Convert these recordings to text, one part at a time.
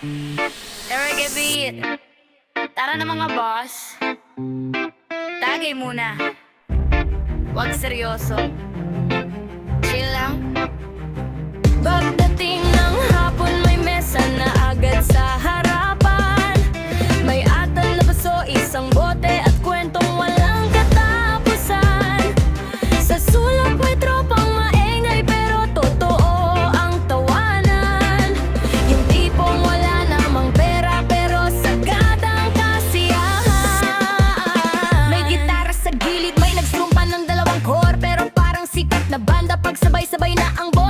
The reggae beat. Tara na mga boss. Tagay muna. Huwag seryoso. Sabay na ang bola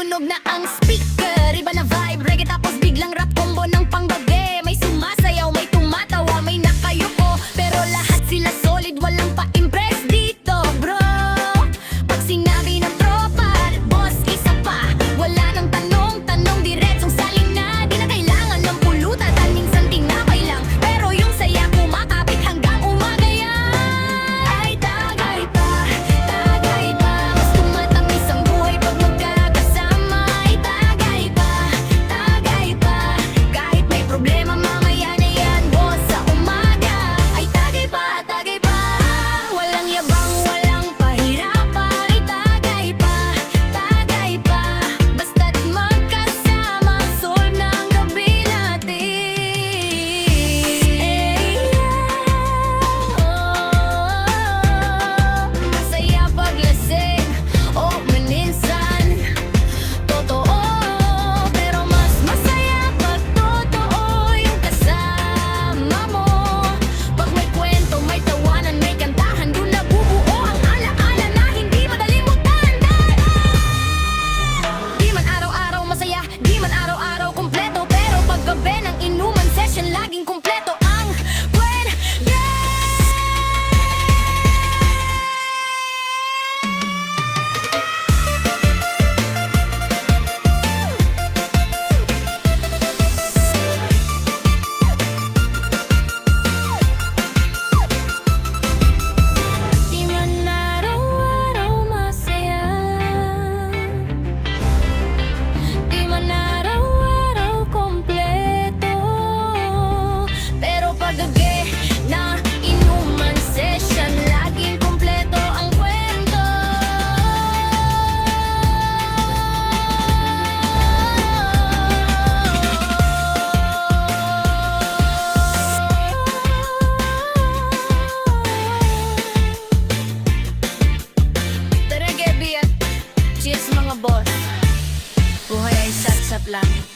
Tumunog na ang speak. plan.